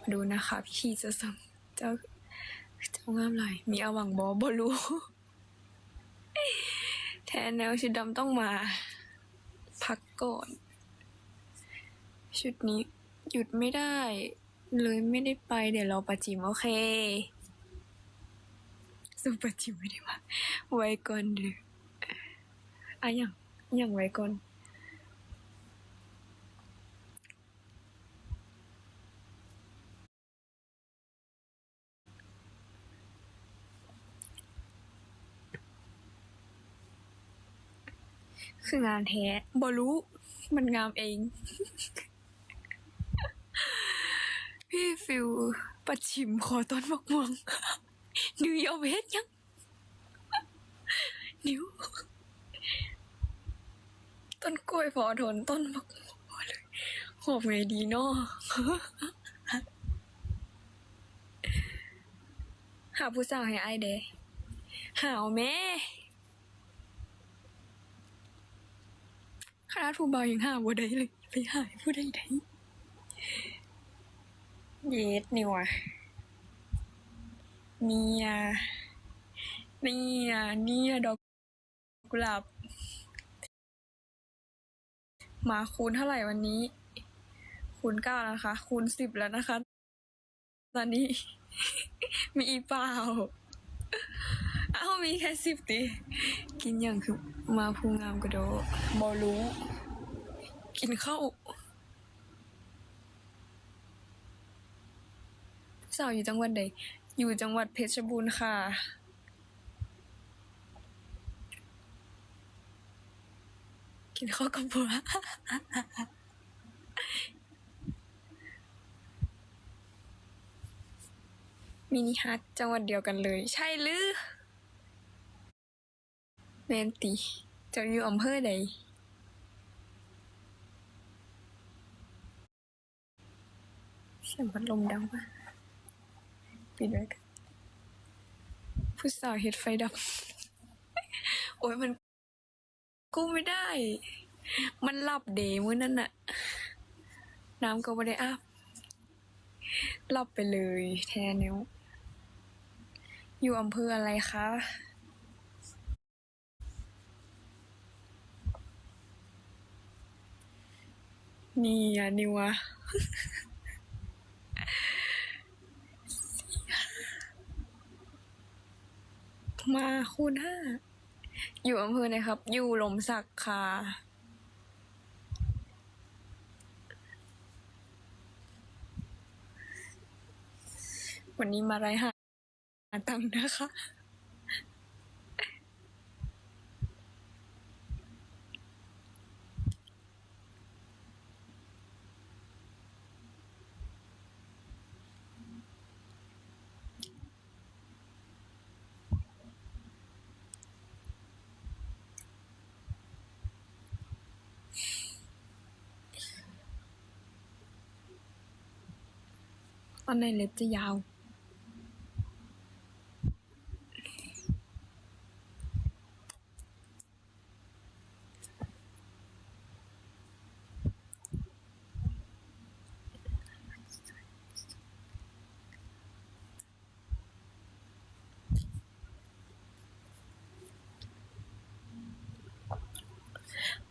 มาดูนะคะพี่จะสัมเจ้าเจ้างามไหลยมีอวังบอบอรู้แทนแนวชุดดำต้องมา พักก่อน ชุดนี้หยุดไม่ได้ เลยไม่ได้ไปเดี๋ยวเรอประจิมโอเคสุประจิมไม่ได้มาไว้ก่อนหรืออะอย่างอย่างไว้ก่อน คืองานแท้บรู้มันงามเอง พี่ฟิวปัดชิมขอต้นมะม่วงนิวยอร์เฮ็ดยัง นิว ต้นกล้วยพอทนต้นมะม่วงเลยหอบไงดีเนาะหาผู้สาวให้ไอายเดหาวแม่ คณะทูบายังหาบ่ได้เลย ไปหายผู้ใดได้เย็ดนี่ว่ะเนี่ยเนี่ยเนี่ยดอกกุหลาบมาคูณเท่าไหร่วันนี้ คูณเก้าแล้วนะคะ คูณสิบแล้วนะคะ ตอนนี้ มีอีเปล่า อ้ามีแค่สิบตีกินอย่างคือมาพูงามกระโดบอรู้ กินข้าวสาวอยู่จังหวัดใด อยู่จังหวัดเพชรบูรณ์ค่ะ กินข้าวกับบัวมินิฮัทจังหวัดเดียวกันเลย ใช่หรือ แมนตีจะอยู่อำเภอใดเสียงพัดลมดังปะปิดไว้กันผู้สาวเฮ็ดไฟดับ โอ้ยมันกู้ไม่ได้ มันหลับเดมื้อนั่นน่ะ น้ำก็ไม่ได้อาบหลับไปเลย แทนนี้วอยู่อำเภออะไรคะ นี่อะนิวอะมาคูณห้าอยู่อำเภอไหนครับ อยู่หลมสักค่ะวันนี้มาไรหาตังนะคะ อนไหนเล็บจะยาว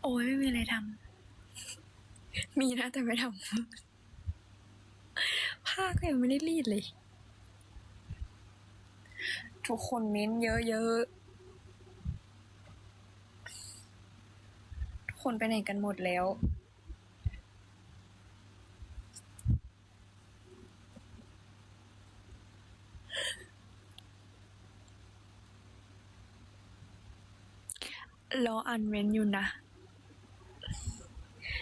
โอ้ยไม่มีอะไรทำ มีนะแต่ไม่ทำ ผ้าก็ยังไม่ได้รีดเลย ทุกคนเม้นเยอะๆทุกคนไปไหนกันหมดแล้วรออ่านเม้นอยู่นะ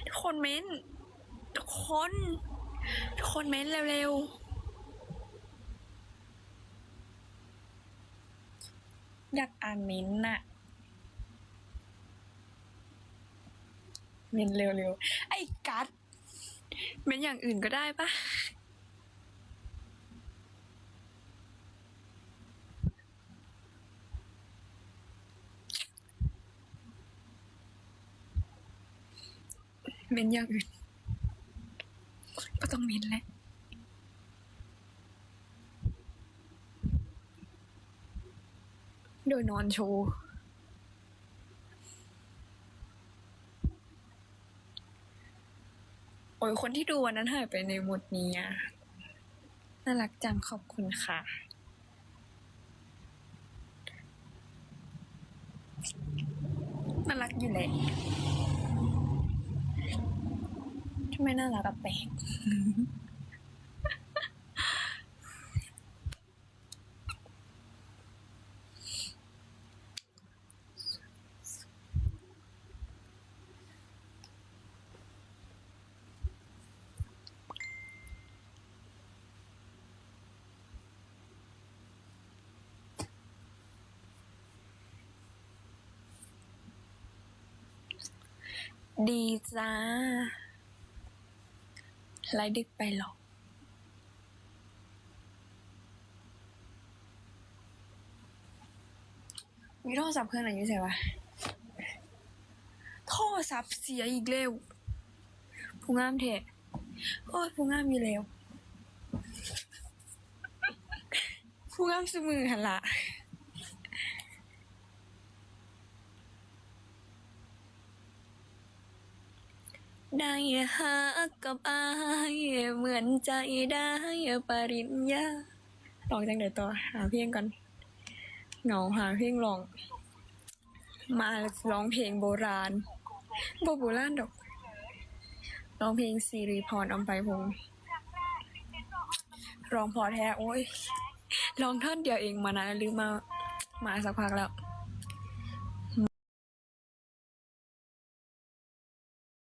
ทุกคนเม้นทุกคน ทุกคนเม้นเร็วๆ อยากอ่านเม้นน่ะ เม้นเร็วๆ ไอ้กัดเม้นอย่างอื่นก็ได้ปะเม้นอย่างอื่นก็ ต้องเน้นแหละโดยนอนโชว์โอ้ยคนที่ดูวันนั้นหายไปในหมดนี้อะน่ารักจังขอบคุณค่ะ น่ารักอยู่แหละ ทำไมน่ารักอะแปลกดีจ้า ไล่ดึกไปหรอกมีโทรศัพท์เครื่องไหนอยู่ใช่ปะโทรศัพท์เสียอีกแล้วผู้งามเทะโอ้ยผู้งามอยู่แล้ว ผู้งามสมือหันละ ได้หักกับอายเหมือนใจได้ปริญญาลองจังเดี๋ยวตัวหาเพลงก่อนเหงาหาเพลงลอง มาร้องเพลงโบราณโบโบราณดอกร้องเพลงซีรีพรอมไปพงร้องพอแท้โอ้ยร้องท่อนเดียวเองมานานแล้วลืมมามาสักพักแล้ว